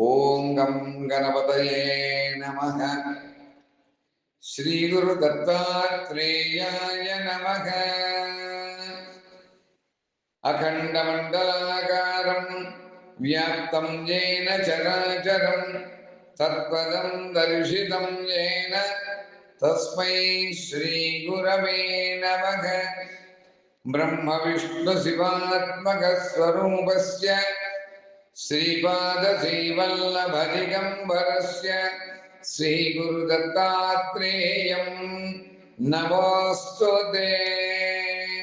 ஓம் come கணபதயே நமக. ஸ்ரீகுரு தத்தாத்ரேயாய நமக. அகண்டமண்டலாகாரம் வியாப்தம் ஏன சராச்சரம் தற்பதம் தரிசிதம் ஏன தஸ்மை ஸ்ரீகுரவே நமக. ब्रह्मविष्णुशिवात्मकस्वरूपस्य నమః బ్రహ్మ విష్ణు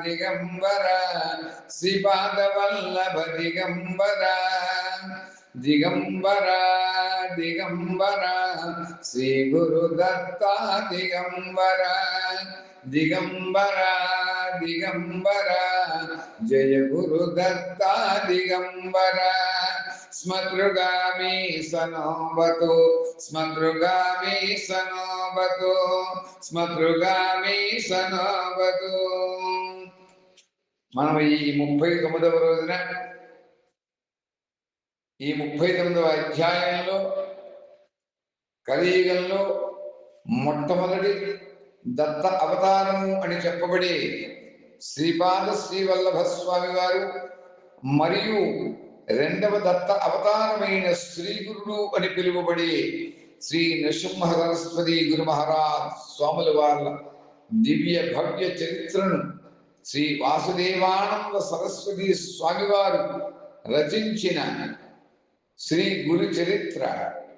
శివాత్మక స్వరూపస్య శ్రీపాద శ్రీవల్లభ దిగంబరస్య శ్రీ దిగంబర దిగంబర శ్రీ గురు దత్తా దిగంబర దిగంబర దిగంబర జయ గురు దత్తా దిగంబర స్మృగామి సనోవతు స్మృగామి సనోవతు స్మృగామి సనోవతు మనం ఈ ముప్పై తొమ్మిదవ రోజున ఈ ముప్పై తొమ్మిదవ అధ్యాయంలో కలియుగంలో మొట్టమొదటి దత్త అవతారము అని చెప్పబడి శ్రీపాద శ్రీవల్లభ స్వామి వారు మరియు రెండవ దత్త అవతారమైన శ్రీ గురుడు అని పిలువబడి శ్రీ నృసింహ సరస్వతి గురు మహారాజ్ స్వాముల వాళ్ళ దివ్య భవ్య చరిత్రను శ్రీ వాసుదేవానంద సరస్వతి స్వామివారు రచించిన శ్రీ గురు చరిత్ర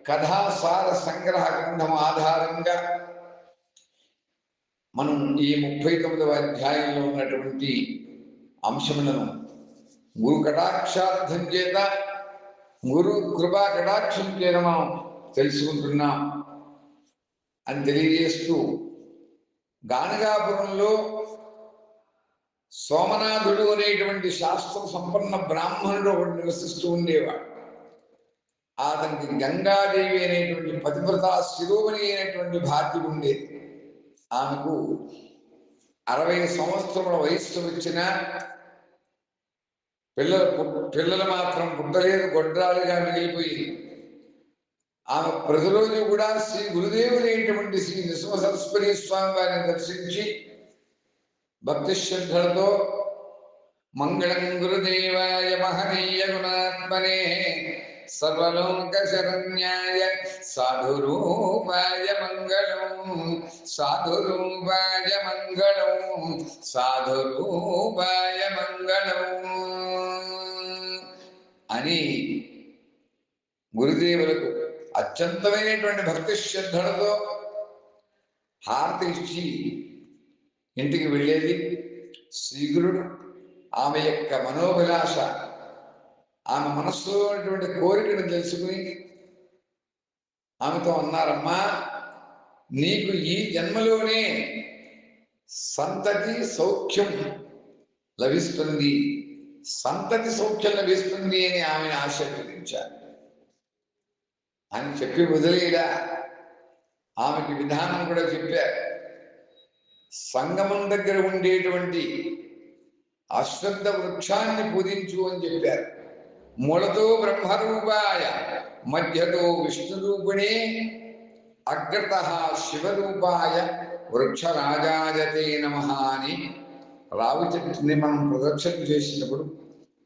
కథాసార సంగ్రహ గ్రంథం ఆధారంగా మనం ఈ ముప్పై తొమ్మిదవ అధ్యాయంలో ఉన్నటువంటి అంశములను గురు కటాక్షార్థం చేత గురు కృపా కటాక్షం చేత మనం తెలుసుకుంటున్నాం అని తెలియజేస్తూ గానగాపురంలో సోమనాథుడు అనేటువంటి శాస్త్ర సంపన్న బ్రాహ్మణుడు ఒకడు నివసిస్తూ ఉండేవాడు. అతనికి గంగాదేవి అనేటువంటి పతివ్రత శిరోమణి అయినటువంటి భార్య ఉండేది ఆమెకు అరవై సంవత్సరముల వయస్సు వచ్చిన పిల్లలు పిల్లలు మాత్రం పుట్టలేదు గొడ్రాలుగా మిగిలిపోయింది. ఆమె ప్రతిరోజు కూడా శ్రీ గురుదేవులైనటువంటి శ్రీ నృసింహ సరస్వతి స్వామి వారిని దర్శించి భక్తి శ్రద్ధలతో మంగళం గురుదేవాయ మహనీయ గుణాత్మనే సర్వలోక శరణ్యాయ సాధురూపాయ మంగళం సాధురూపాయ మంగళం సాధురూపాయ మంగళం. అని గురుదేవులకు అత్యంతమైనటువంటి భక్తి శ్రద్ధలతో హారతి ఇచ్చి ఇంటికి వెళ్ళేది శ్రీగురుడు. ఆమె యొక్క మనోభిలాష ఆమె మనస్సులో ఉన్నటువంటి కోరికను తెలుసుకుని ఆమెతో అన్నారమ్మా నీకు ఈ జన్మలోనే సంతతి సౌఖ్యం లభిస్తుంది. సంతతి సౌఖ్యం లభిస్తుంది అని ఆమెను ఆశీర్వదించారు. అని చెప్పి వదిలేలా ఆమెకి విధానం కూడా చెప్పారు. సంగమం దగ్గర ఉండేటువంటి అశ్వద్ధ వృక్షాన్ని పూజించు అని చెప్పారు. మూలతో బ్రహ్మరూపాయ మధ్యతో విష్ణురూపిణే అగ్రత శివరూపాయ వృక్షరాజాయతే నమ అని రావి చెట్టుని మనం ప్రదక్షిణ చేసినప్పుడు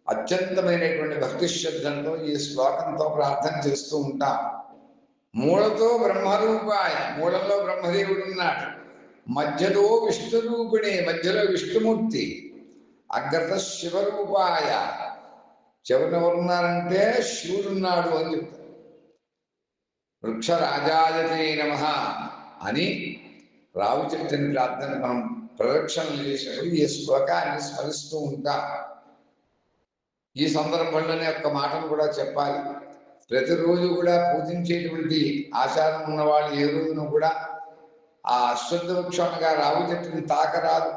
అత్యంతమైనటువంటి భక్తి శ్రద్ధలతో ఈ శ్లోకంతో ప్రార్థన చేస్తూ ఉంటాం. మూలతో బ్రహ్మరూపాయ మూలంలో బ్రహ్మదేవుడు ఉన్నాడు. మధ్యలో విష్ణురూపిణి మధ్యలో విష్ణుమూర్తి అగ్రత శివరూపాయ చివరిన ఎవరున్నారంటే శివుడున్నాడు అని చెప్తారు. వృక్షరాజాయతే నమ అని రావి చెట్టుని ప్రార్థన మనం ప్రదక్షిణలు చేసినప్పుడు ఈ శ్లోకాన్ని స్మరిస్తూ ఉంటాం. ఈ సందర్భంలోనే ఒక్క మాటను కూడా చెప్పాలి. ప్రతిరోజు కూడా పూజించేటువంటి ఆచారం ఉన్నవాళ్ళు ఏ రోజున కూడా ఆ అశ్వద్ధ వృక్షంగా రావి చెట్టుని తాకరాదు.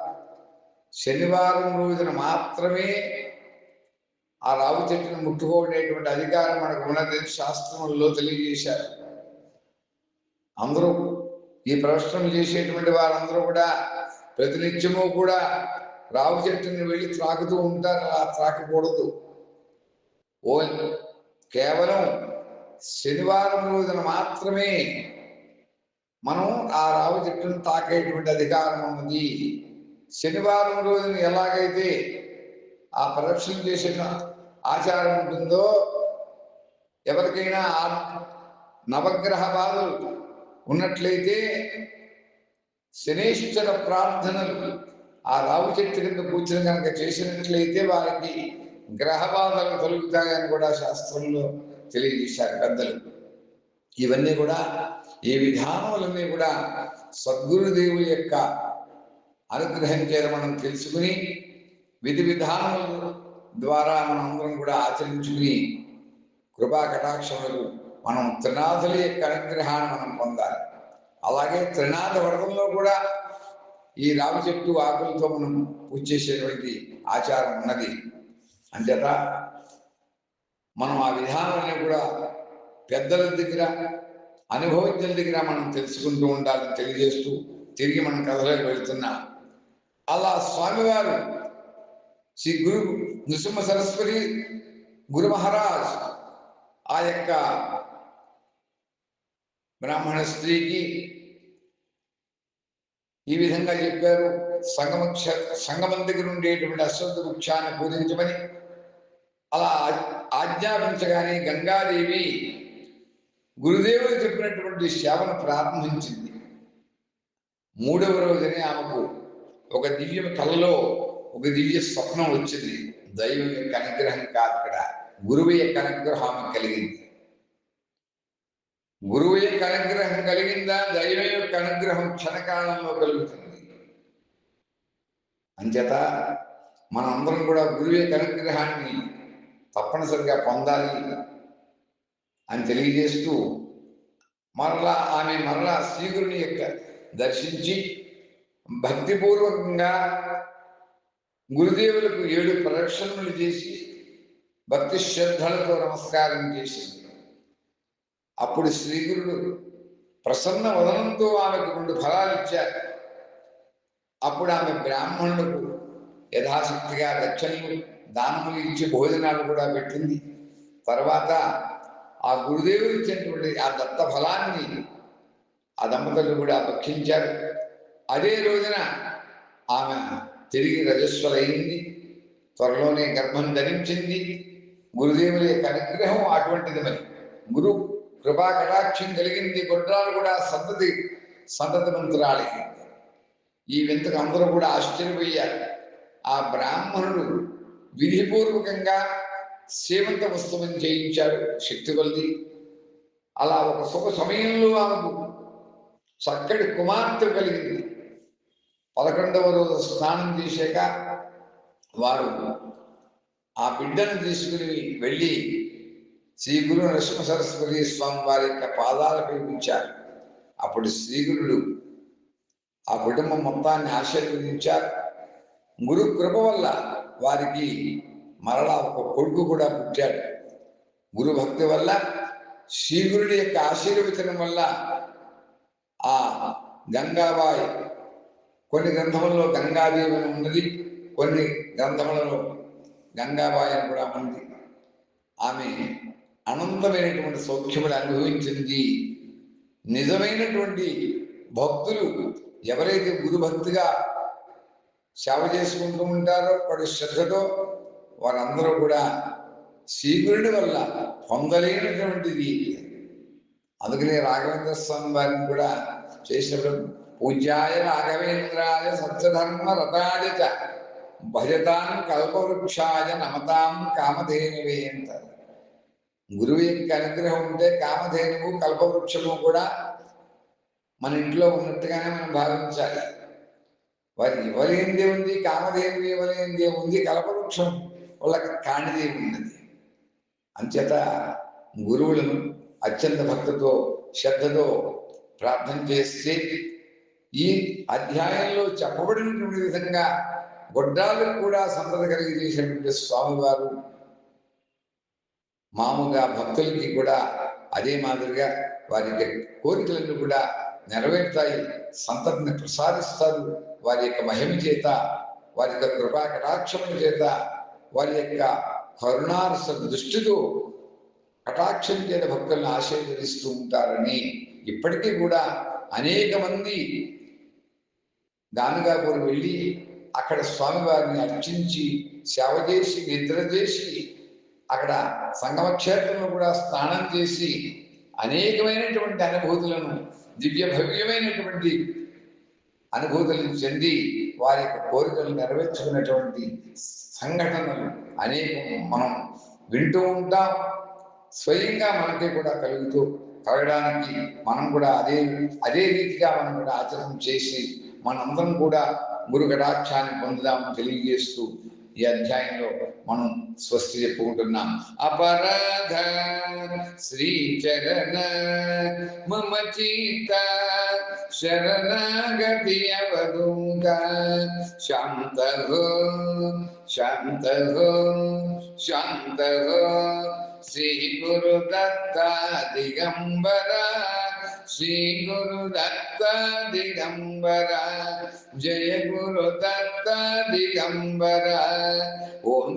శనివారం రోజున మాత్రమే ఆ రావి చెట్టును ముట్టుకోనేటువంటి అధికారం మనకు ఉన్నదని శాస్త్రంలో తెలియజేశారు. అందరూ ఈ ప్రవచనం చేసేటువంటి వారందరూ కూడా ప్రతినిత్యము కూడా రావి చెట్టుని వెళ్ళి త్రాకుతూ ఉంటారు. అలా త్రాకకూడదు ఓ కేవలం శనివారం రోజున మాత్రమే మనం ఆ రావి చెట్టును తాకేటువంటి అధికారం ఉన్నది. శనివారం రోజున ఎలాగైతే ఆ ప్రదక్షిణ చేసిన ఆచారం ఉంటుందో ఎవరికైనా నవగ్రహ బాధలు ఉన్నట్లయితే శనేశ్వర ప్రార్థనలు ఆ రావు చెట్టు కింద కూర్చుని కనుక చేసినట్లయితే వారికి గ్రహ బాధలు తొలుగుతాయని కూడా శాస్త్రంలో తెలియజేశారు పెద్దలు. ఇవన్నీ కూడా ఈ విధానములన్నీ కూడా సద్గురుదేవుల యొక్క అనుగ్రహం చేత మనం తెలుసుకుని విధి విధానములు ద్వారా మనం అందరం కూడా ఆచరించుకుని కృపా కటాక్షములకు మనం త్రినాథుల యొక్క అనుగ్రహాన్ని మనం పొందాలి. అలాగే త్రినాథ వ్రతంలో కూడా ఈ రావి చెట్టు ఆకులతో మనం పూజ చేసేటువంటి ఆచారం ఉన్నది. అంచేత మనం ఆ విధానాన్ని కూడా పెద్దల దగ్గర అనుభవజ్ఞుల దగ్గర మనం తెలుసుకుంటూ ఉండాలని తెలియజేస్తూ తిరిగి మనం కథలోకి వెళ్తున్నా. అలా స్వామివారు శ్రీ గురు నృసింహ సరస్వతి గురు మహారాజ్ ఆ యొక్క బ్రాహ్మణ స్త్రీకి ఈ విధంగా చెప్పారు. సంగమ సంగమం దగ్గర ఉండేటువంటి అశ్వత్థ వృక్షాన్ని పూజించమని అలా ఆజ్ఞాపించగానే గంగాదేవి గురుదేవుడు చెప్పినటువంటి సేవను ప్రారంభించింది. మూడవ రోజునే ఆమెకు ఒక దివ్య కళలో ఒక దివ్య స్వప్నం వచ్చింది. దైవం యొక్క అనుగ్రహం కాదు ఇక్కడ. గురువు యొక్క అనుగ్రహం కలిగింది. గురువు యొక్క అనుగ్రహం కలిగిందా? దైవం యొక్క అనుగ్రహం క్షణకాలంలో కలుగుతుంది. అంచేత మనందరం కూడా గురువు యొక్క అనుగ్రహాన్ని తప్పనిసరిగా పొందాలి అని తెలియజేస్తూ మరలా ఆమె మరలా శ్రీగురుని యొక్క దర్శించి భక్తిపూర్వకంగా గురుదేవులకు ఏడు ప్రదక్షిణలు చేసి భక్తి శ్రద్ధలతో నమస్కారం చేసింది అప్పుడు శ్రీగురుడు ప్రసన్న వదనంతో ఆమెకు రెండు ఫలాలు ఇచ్చారు. అప్పుడు ఆమె బ్రాహ్మణులకు యథాశక్తిగా దక్షిణలు దానములు ఇచ్చి భోజనాలు కూడా పెట్టింది. తర్వాత ఆ గురుదేవుడు ఇచ్చినటువంటి ఆ దత్త ఫలాన్ని ఆ దంపతులు కూడా భక్షించారు. అదే రోజున ఆమె తిరిగి రజస్వలైంది త్వరలోనే గర్భం ధరించింది. గురుదేవుల యొక్క అనుగ్రహం అటువంటిది మరి. గురు కృపా కటాక్షం కలిగింది. గొడ్రాలు కూడా సంతతి సంతతి మంత్రాలే ఈ వింతకు అందరూ కూడా ఆశ్చర్యపోయారు. ఆ బ్రాహ్మణుడు విధిపూర్వకంగా సేవంత వస్తువుని చేయించాడు. శక్తి కొలది. అలా ఒక శుభ సమయంలో ఆమెకు చక్కటి కుమార్తె కలిగింది. పదకొండవ రోజు స్నానం చేశాక వారు ఆ బిడ్డను తీసుకుని వెళ్ళి శ్రీ గురు నరసింహ సరస్వతి స్వామి వారి యొక్క పాదాలపై ఉంచారు అప్పుడు శ్రీగురుడు ఆ కుటుంబం మొత్తాన్ని ఆశీర్వదించారు. గురు కృప వల్ల వారికి మరలా ఒక కొడుకు కూడా పుట్టాడు. గురు భక్తి వల్ల శ్రీగురుడి యొక్క ఆశీర్వచనం వల్ల ఆ గంగాబాయి కొన్ని గ్రంథములలో గంగాదేవి అని ఉన్నది కొన్ని గ్రంథములలో గంగాబాయి అని కూడా ఉంది ఆమె అనంతమైనటువంటి సౌఖ్యములు అనుభవించింది. నిజమైనటువంటి భక్తులు ఎవరైతే గురుభక్తిగా సేవ చేసుకుంటూ ఉంటారో వాడు శ్రద్ధతో వారందరూ కూడా శ్రీగురుడి వల్ల పొందలేనటువంటిది. అందుకనే రాఘవేంద్ర స్వామి వారిని కూడా చేసినప్పుడు పూజ్యాయ రాఘవేంద్రాయ సత్యధర్మ రథాయ చ. భజతాం కల్పవృక్షాయ నమతాం కామధేనువే అంటారు. గురువు యొక్క అనుగ్రహం ఉంటే కామధేనువు కల్పవృక్షము కూడా మన ఇంట్లో ఉన్నట్టుగానే మనం భావించాలి. వారి ఇవ్వలేనిదే ఉంది కామధేనువు ఇవ్వలేనిదే ఉంది కల్పవృక్షం వాళ్ళకి కాణిదే ఉన్నది. అంచేత గురువులను అత్యంత భక్తితో శ్రద్ధతో ప్రార్థన చేస్తే ఈ అధ్యాయంలో చెప్పబడినటువంటి విధంగా గొడ్డాలకు కూడా సంతత కలిగి చేసినటువంటి స్వామివారు మామూలుగా భక్తులకి కూడా అదే మాదిరిగా వారి యొక్క కోరికలను కూడా నెరవేరుతాయి సంతతిని ప్రసాదిస్తారు. వారి యొక్క మహిమ చేత వారి యొక్క కృపా కటాక్షముల చేత వారి యొక్క కరుణారస దృష్టితో కటాక్షం చేత భక్తులను ఆశీర్వదిస్తూ ఉంటారని ఇప్పటికీ కూడా అనేక మంది గానుగాపూర్ వెళ్ళి అక్కడ స్వామివారిని అర్చించి సేవ చేసి నిద్ర చేసి అక్కడ సంగమ క్షేత్రంలో కూడా స్నానం చేసి అనేకమైనటువంటి అనుభూతులను దివ్య భవ్యమైనటువంటి అనుభూతులను చెంది వారి యొక్క కోరికలు నెరవేర్చుకున్నటువంటి సంఘటనలు అనేకం మనం వింటూ ఉంటాం. స్వయంగా మనకి కూడా కలుగుతూ కలగడానికి మనం కూడా అదే అదే రీతిగా మనం కూడా ఆచరణ చేసి మనందరం కూడా గురు కటాక్షాన్ని పొందుదామని తెలియజేస్తూ ఈ అధ్యాయంలో మనం స్వస్తి చెప్పుకుంటున్నాం అపరాధ శ్రీచరణ మమ చీత శరణగతి అవధూత శాంత శాంత శాంత శ్రీ గురు దత్త దిగంబర శ్రీ గురు దత్త దిగంబర జయ గురు దత్త దిగంబర ఓం